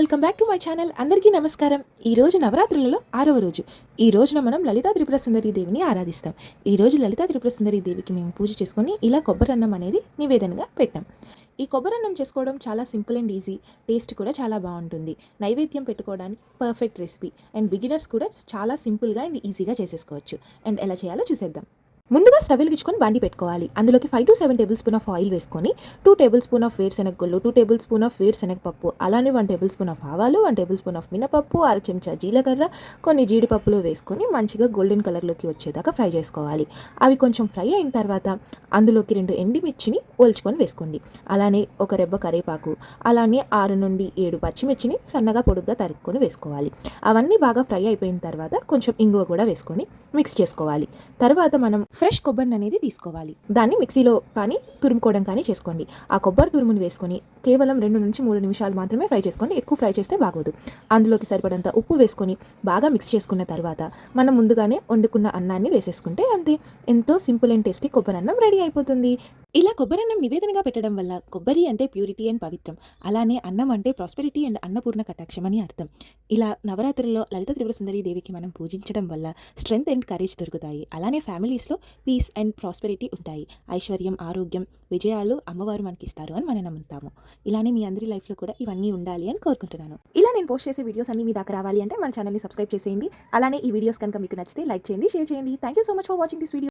Welcome back to my channel. అందరికీ నమస్కారం. ఈ రోజు నవరాత్రులలో ఆరవ రోజు. ఈ రోజున మనం లలితా త్రిపుర సుందరి దేవిని ఆరాధిస్తాం. ఈ రోజు లలితా త్రిపుర సుందరి దేవికి మేము పూజ చేసుకొని ఇలా కొబ్బరన్నం అనేది నివేదనగా పెట్టాం. ఈ కొబ్బరన్నం చేసుకోవడం చాలా సింపుల్ అండ్ ఈజీ. టేస్ట్ కూడా చాలా బాగుంటుంది. నైవేద్యం పెట్టుకోవడానికి పర్ఫెక్ట్ రెసిపీ. అండ్ బిగినర్స్ కూడా చాలా సింపుల్గా అండ్ ఈజీగా చేసేసుకోవచ్చు. అండ్ ఎలా చేయాలో చూసేద్దాం. ముందుగా స్టవ్ వెలిగించుకొని బాండి పెట్టుకోవాలి. అందులోకి five to seven tablespoon of oil వేసుకొని టూ టేబుల్ స్పూన్ ఆఫ్ వేరుశనగ గుళ్ళు టూ టేబుల్ స్పూన్ ఆఫ్ వేరుశనగపప్పు అలానే వన్ టేబుల్ స్పూన్ ఆఫ్ ఆవాలు వన్ టేబుల్ స్పూన్ ఆఫ్ మినపప్పు అర చెంచా జీలకర్ర కొన్ని జీడిపప్పులు వేసుకొని మంచిగా గోల్డెన్ కలర్లోకి వచ్చేదాకా ఫ్రై చేసుకోవాలి. అవి కొంచెం ఫ్రై అయిన తర్వాత అందులోకి రెండు ఎండిమిర్చిని ఒల్చుకొని వేసుకోండి. అలానే ఒక రెబ్బ కరివేపాకు అలానే ఆరు నుండి ఏడు పచ్చిమిర్చిని సన్నగా పొడుగ్గా తరుక్కొని వేసుకోవాలి. అవన్నీ బాగా ఫ్రై అయిపోయిన తర్వాత కొంచెం ఇంగువ కూడా వేసుకొని మిక్స్ చేసుకోవాలి. తర్వాత మనం ఫ్రెష్ కొబ్బరిని అనేది తీసుకోవాలి. దాన్ని మిక్సీలో కానీ తురుముకోవడం కానీ చేసుకోండి. ఆ కొబ్బరి తురుముని వేసుకొని కేవలం రెండు నుంచి మూడు నిమిషాలు మాత్రమే ఫ్రై చేసుకోండి. ఎక్కువ ఫ్రై చేస్తే బాగోదు. అందులోకి సరిపడంత ఉప్పు వేసుకొని బాగా మిక్స్ చేసుకున్న తర్వాత మనం ముందుగానే వండుకున్న అన్నాన్ని వేసేసుకుంటే అంతే. ఎంతో సింపుల్ అండ్ టేస్టీ కొబ్బరి అన్నం రెడీ అయిపోతుంది. ఇలా కొబ్బరన్నం నివేదనగా పెట్టడం వల్ల కొబ్బరి అంటే ప్యూరిటీ అండ్ పవిత్రం. అలానే అన్నం అంటే ప్రాస్పెరిటీ అండ్ అన్నపూర్ణ కటాక్షం అని అర్థం. ఇలా నవరాత్రుల్లో లలిత త్రిపుర సుందరి దేవికి మనం పూజించడం వల్ల స్ట్రెంగ్త్ అండ్ కరేజ్ దొరుకుతాయి. అలానే ఫ్యామిలీస్లో పీస్ అండ్ ప్రాస్పెరిటీ ఉంటాయి. ఐశ్వర్యం ఆరోగ్యం విజయాలు అమ్మవారు మనకి ఇస్తారు అని మనం నమ్ముతాము. ఇలానే మీ అందరి లైఫ్లో కూడా ఇవన్నీ ఉండాలి అని కోరుకుంటున్నాను. ఇలా నేను పోస్ట్ చేసే వీడియోస్ అన్ని మీ దాకా రావాలి అంటే మన ఛానల్ని సబ్స్క్రైబ్ చేసేయండి. అలానే ఈ వీడియోస్ కనుక మీకు నచ్చితే లైక్ చేయండి షేర్ చేయండి. Thank you so much for watching this video